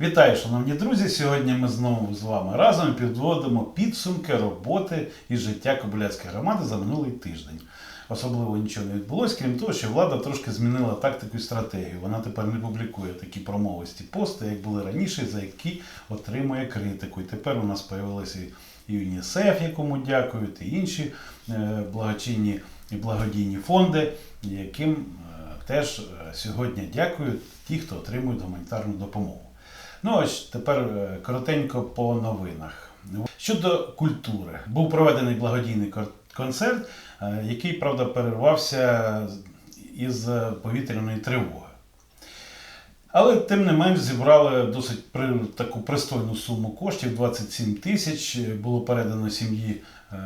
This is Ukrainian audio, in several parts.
Вітаю, шановні друзі! Сьогодні ми знову з вами разом підводимо підсумки роботи і життя Кобиляцької громади за минулий тиждень. Особливо нічого не відбулося, крім того, що влада трошки змінила тактику і стратегію. Вона тепер не публікує такі промовисті пости, як були раніше, за які отримує критику. І тепер у нас з'явилися і ЮНІСЕФ, якому дякують, і інші е, благочинні і благодійні фонди, яким е, теж е, сьогодні дякують ті, хто отримують гуманітарну допомогу. Ну ось тепер е, коротенько по новинах. Щодо культури, був проведений благодійний концерт, е, який, правда, перервався із повітряної тривоги. Але тим не менш зібрали досить при, таку пристойну суму коштів 27 тисяч. Було передано сім'ї е,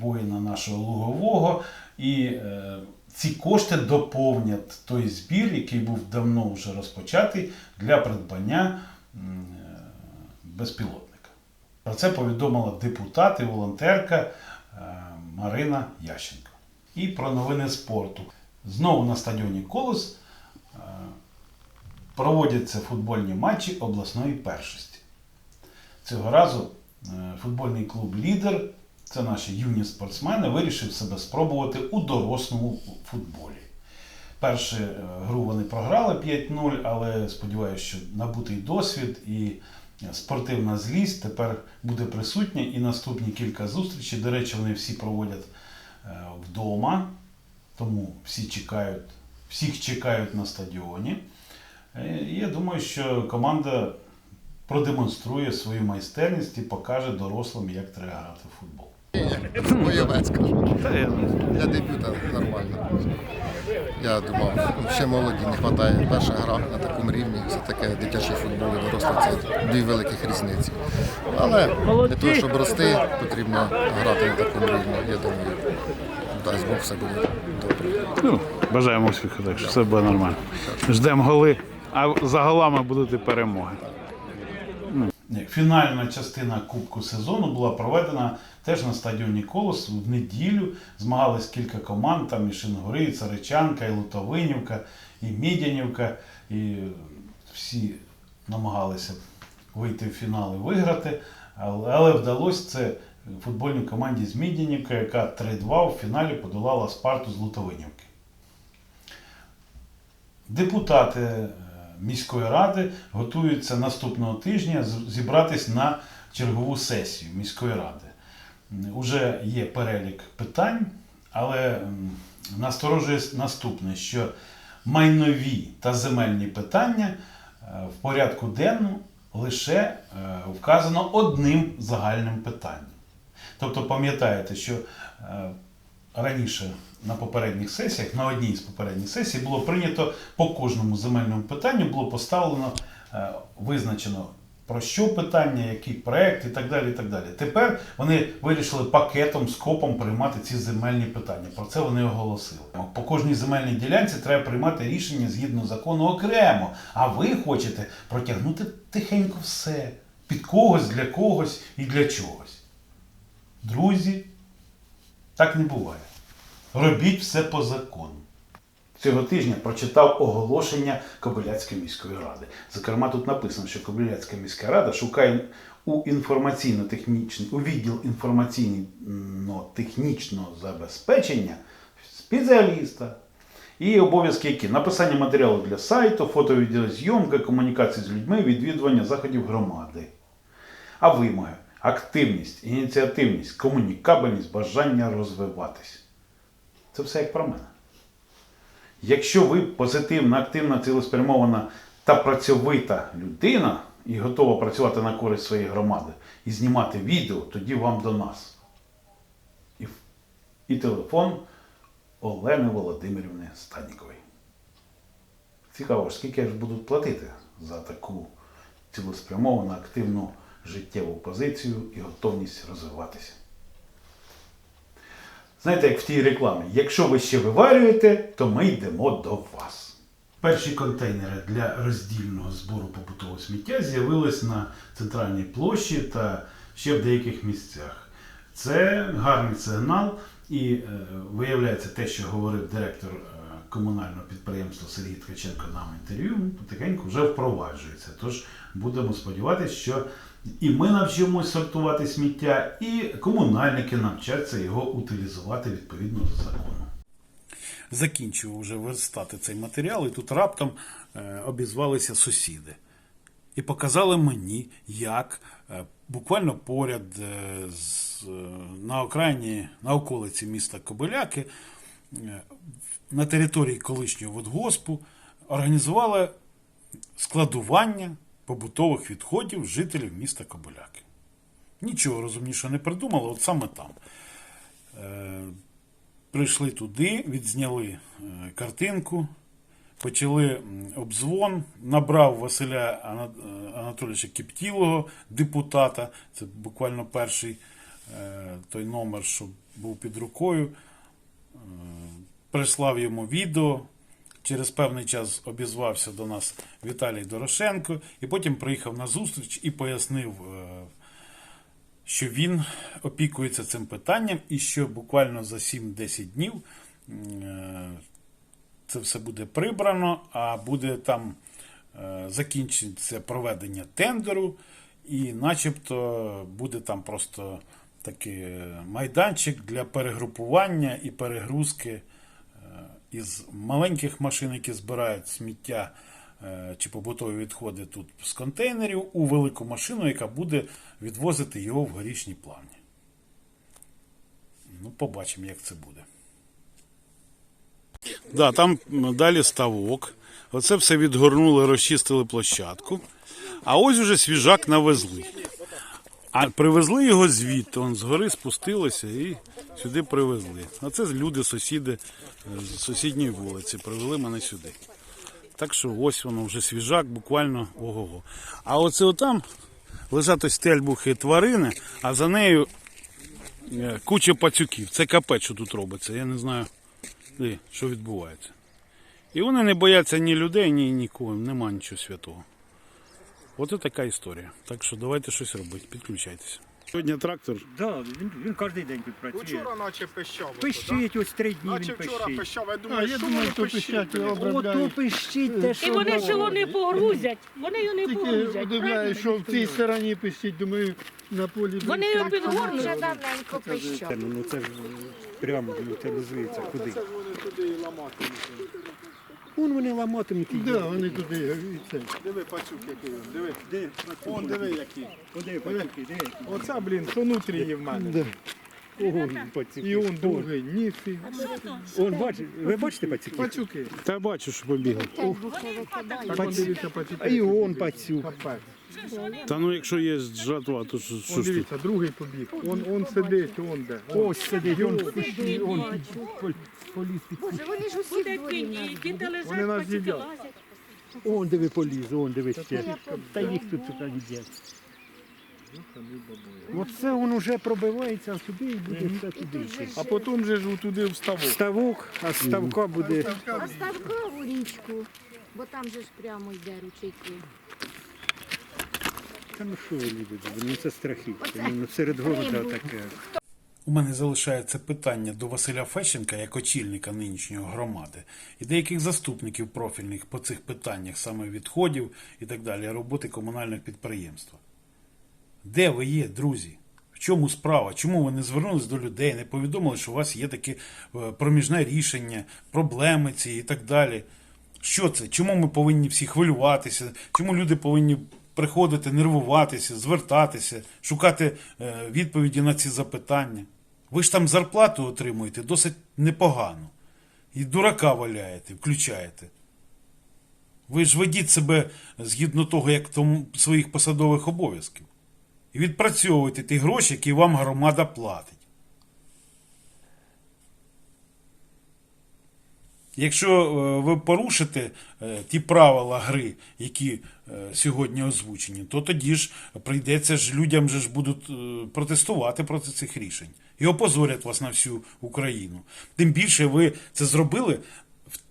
воїна нашого Лугового. І е, ці кошти доповнять той збір, який був давно вже розпочатий для придбання е, безпілотника. Про це повідомила депутат і волонтерка е, Марина Ященко. І про новини спорту. Знову на стадіоні Колос е, проводяться футбольні матчі обласної першості. Цього разу е, футбольний клуб Лідер, це наші юні спортсмени, вирішив себе спробувати у дорослому футболі. Першу е, гру вони програли 5-0, але сподіваюся, що набутий досвід і спортивна злість тепер буде присутня. І наступні кілька зустрічей. До речі, вони всі проводять е, вдома, тому всі чекають, всіх чекають на стадіоні. Е, і Я думаю, що команда продемонструє свою майстерність і покаже дорослим, як треба грати в футбол. Бойовець кажу. Для дебюта нормально. Я думав, ще молоді не вистачає. Перша гра на такому рівні, все таке дитячий футбол і дорослий це дві великих різниці. Але для того, щоб рости, потрібно грати на такому рівні. Я думаю, дасть Бог все буде добре. Ну, бажаємо успіху, так що все буде нормально. Ждемо голи, а за голами будуть і перемоги. Фінальна частина Кубку сезону була проведена теж на стадіоні Колос в неділю. Змагались кілька команд, там і Шингори, і Царичанка, і Лутовинівка, і Мідянівка. І всі намагалися вийти в фінал і виграти. Але, вдалося це футбольній команді з Мідянівка, яка 3-2 в фіналі подолала Спарту з Лутовинівки. Депутати міської ради готуються наступного тижня зібратись на чергову сесію міської ради. Уже є перелік питань, але насторожує наступне, що майнові та земельні питання е, в порядку денному лише е, вказано одним загальним питанням. Тобто пам'ятаєте, що е, раніше на попередніх сесіях, на одній з попередніх сесій, було прийнято по кожному земельному питанню було поставлено, е, визначено про що питання, який проект і так далі. і так далі. Тепер вони вирішили пакетом, скопом приймати ці земельні питання. Про це вони оголосили. По кожній земельній ділянці треба приймати рішення згідно закону окремо. А ви хочете протягнути тихенько все під когось, для когось і для чогось. Друзі, так не буває. Робіть все по закону. Цього тижня прочитав оголошення Кобиляцької міської ради. Зокрема, тут написано, що Кобиляцька міська рада шукає у інформаційно-технічний, у відділ інформаційно-технічного забезпечення спеціаліста. І обов'язки які? Написання матеріалу для сайту, фото-відеозйомка, комунікація з людьми, відвідування заходів громади. А вимоги активність, ініціативність, комунікабельність, бажання розвиватись. Це все як про мене. Якщо ви позитивна, активна, цілеспрямована та працьовита людина і готова працювати на користь своєї громади і знімати відео, тоді вам до нас. І, і телефон Олени Володимирівни Станікової. Цікаво, скільки ж будуть платити за таку цілеспрямовану, активну життєву позицію і готовність розвиватися. Знаєте, як в тій рекламі, якщо ви ще виварюєте, то ми йдемо до вас. Перші контейнери для роздільного збору побутового сміття з'явились на центральній площі та ще в деяких місцях. Це гарний сигнал, і е, виявляється те, що говорив директор е, комунального підприємства Сергій Ткаченко нам інтерв'ю потихеньку вже впроваджується. Тож будемо сподіватися, що і ми навчимось сортувати сміття, і комунальники навчаться його утилізувати відповідно до закону. Закінчив вже верстати цей матеріал, і тут раптом е, обізвалися сусіди і показали мені, як е, буквально поряд е, з, е, на окраїні, на околиці міста Кобиляки, е, на території колишнього водгоспу організували складування побутових відходів жителів міста Кобиляки. Нічого розумніше не придумали, от саме там. Е, Прийшли туди, відзняли е, картинку, почали м, обдзвон, набрав Василя е, Анатолійовича Кіптілого, депутата. Це буквально перший е, той номер, що був під рукою. Е, Прислав йому відео. Через певний час обізвався до нас Віталій Дорошенко, і потім приїхав на зустріч і пояснив, е, що він опікується цим питанням і що буквально за 7-10 днів е, це все буде прибрано, а буде там е, закінчиться проведення тендеру, і начебто буде там просто такий майданчик для перегрупування і перегрузки із маленьких машин, які збирають сміття е, чи побутові відходи тут з контейнерів, у велику машину, яка буде відвозити його в горішній плавні. Ну, побачимо, як це буде. Да, там далі ставок. Оце все відгорнули, розчистили площадку. А ось уже свіжак навезли. А привезли його звідти, он з гори спустилися і сюди привезли. А це люди, сусіди е, з сусідньої вулиці, привели мене сюди. Так що ось воно вже свіжак, буквально ого-го. А оце отам лежать ось тельбухи тварини, а за нею е, куча пацюків. Це капець, що тут робиться. Я не знаю, що відбувається. І вони не бояться ні людей, ні нікого, нема нічого святого. І така історія. Так що давайте щось робити, підключайтеся. Сьогодні трактор Да, він, він кожен день тут працює. Вчора наче пищав. Пищить ось три дні Наче він вчора пищить. пищав, я А, думаю, я що думаю, воно то пищить. пищать. Ото пищить те, І вони воно- ж його не погрузять. Вони його не Тільки погрузять. удивляюсь, що в цій стороні пищить, думаю, на полі. Вони його підгорнуть. Вже давненько пищав. Ну, ну це ж прямо утилізується. Куди? Вон вони ламатимуть Да, вони туди і це. Диви, пацюк, який він, диви. Де? Он, диви, який. Куди, пацюки, де? Оце, блін, що внутрі є в мене. Да. Ого, пацюки. І он другий, ніфі. Он, бач, ви бачите пацюки? Пацюки. Та бачу, що побігли. Так он дивіться, пацюки. І он пацюк. Капець. Та ну якщо є жатва, то що, Он ж тут? дивіться, другий побіг. Он, он сидить, он де. Он. Ось сидить, он пищить, он поліз під Боже, вони ж усі в Буде дворі в нас. діти Вони лежать, нас пацюки їдять. лазять. Он диви поліз, он диви ще. Та їх тут тут йде. Оце він уже пробивається сюди і буде все туди. А потім же ж туди вставок. Ставок, а з ставка буде. Оставка у річку, бо там же ж прямо йде ручейки. Та ну що ви любите? Ну це страхіття. Ну серед города таке. У мене залишається питання до Василя Фещенка як очільника нинішньої громади і деяких заступників профільних по цих питаннях, саме відходів і так далі, роботи комунальних підприємств. Де ви є, друзі? В чому справа? Чому ви не звернулись до людей, не повідомили, що у вас є таке е, проміжне рішення, проблеми ці і так далі? Що це? Чому ми повинні всі хвилюватися? Чому люди повинні приходити, нервуватися, звертатися, шукати е, відповіді на ці запитання? Ви ж там зарплату отримуєте досить непогано. І дурака валяєте, включаєте. Ви ж ведіть себе згідно того, як тому своїх посадових обов'язків. І відпрацьовуйте ті гроші, які вам громада платить. Якщо е, ви порушите е, ті правила гри, які е, сьогодні озвучені, то тоді ж прийдеться ж людям же ж будуть протестувати проти цих рішень і опозорять вас на всю Україну. Тим більше ви це зробили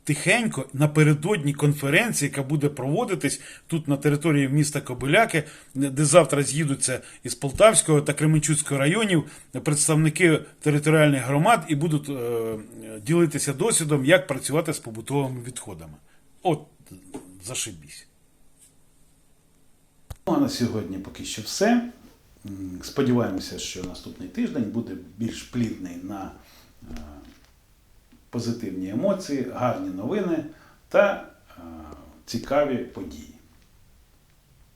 тихенько напередодні конференції, яка буде проводитись тут на території міста Кобиляки, де завтра з'їдуться із Полтавського та Кременчуцького районів представники територіальних громад і будуть е, ділитися досвідом, як працювати з побутовими відходами. От зашибісь. Ну, а на сьогодні поки що все. Сподіваємося, що наступний тиждень буде більш плідний на е, позитивні емоції, гарні новини та е, цікаві події.